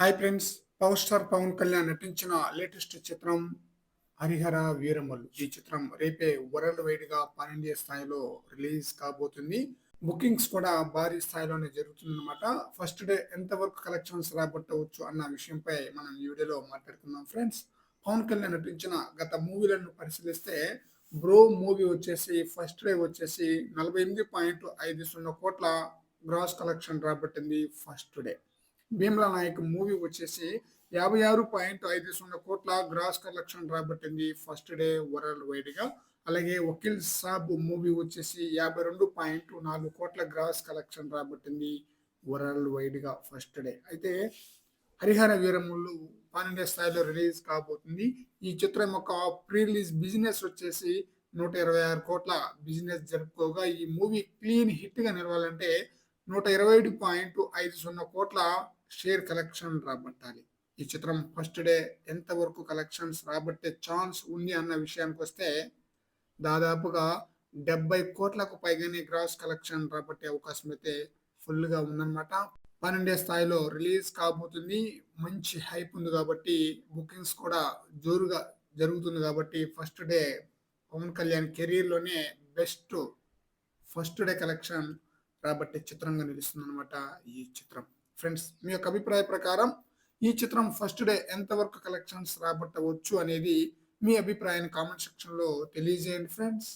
Hi friends power star Pawan Kalyan నటించిన latest చిత్రం హరిహర వీరమల్లు. ఈ చిత్రం రేపే వరల్డ్ వైడ్గా పన్నెండే స్థాయిలో రిలీజ్ కాబోతుంది. బుకింగ్స్ కూడా భారీ స్థాయిలోనే జరుగుతుందన్నమాట. ఫస్ట్ డే ఎంతవరకు కలెక్షన్స్ రాబట్టవచ్చు అన్న విషయంపై మనం ఈ వీడియోలో మాట్లాడుకుందాం ఫ్రెండ్స్. పవన్ కళ్యాణ్ నటించిన గత మూవీలను పరిశీలిస్తే బ్రో మూవీ వచ్చేసి ఫస్ట్ డే వచ్చేసి నలభై ఎనిమిది పాయింట్ ఐదు సున్నా కోట్ల gross collection రాబట్టింది first day. Bheemla Nayak movie వచ్చేసి యాభై ఆరు పాయింట్ ఐదు సున్నా కోట్ల గ్రాస్ కలెక్షన్ రాబట్టింది. ఫస్ట్ డే వరల్డ్ వైడ్గా. అలాగే వకీల్ సాబ్ మూవీ వచ్చేసి యాభై రెండు పాయింట్ నాలుగు కోట్ల గ్రాస్ కలెక్షన్ రాబట్టింది వరల్డ్ వైడ్గా ఫస్ట్ డే. అయితే హరిహర వీరములు పన్నెండే స్థాయిలో రిలీజ్ కాబోతుంది. ఈ చిత్రం యొక్క ప్రీ రిలీజ్ బిజినెస్ వచ్చేసి నూట ఇరవై ఆరు కోట్ల బిజినెస్ జరుపుకోగా ఈ మూవీ క్లీన్ హిట్గా నిలవాలంటే నూట ఇరవై ఐదు పాయింట్ ఐదు సున్నా కోట్ల షేర్ కలెక్షన్ రాబట్టాలి. ఈ చిత్రం ఫస్ట్ డే ఎంతవరకు కలెక్షన్స్ రాబట్టే ఛాన్స్ ఉంది అన్న విషయానికి వస్తే దాదాపుగా డెబ్బై కోట్లకు పైగానే గ్రాస్ కలెక్షన్ రాబట్టే అవకాశం అయితే ఫుల్గా ఉందన్నమాట. పన్నెండే స్థాయిలో రిలీజ్ కాబోతుంది. మంచి హైప్ ఉంది కాబట్టి బుకింగ్స్ కూడా జోరుగా జరుగుతుంది కాబట్టి ఫస్ట్ డే పవన్ కళ్యాణ్ కెరీర్లోనే బెస్ట్ ఫస్ట్ డే కలెక్షన్ రాబట్టే చిత్రంగా నిలుస్తుంది అనమాట ఈ చిత్రం. ఫ్రెండ్స్ మీ యొక్క అభిప్రాయ ప్రకారం ఈ చిత్రం ఫస్ట్ డే ఎంతవరకు కలెక్షన్స్ రాబట్టవచ్చు అనేది మీ అభిప్రాయాన్ని కామెంట్ సెక్షన్లో తెలియజేయండి ఫ్రెండ్స్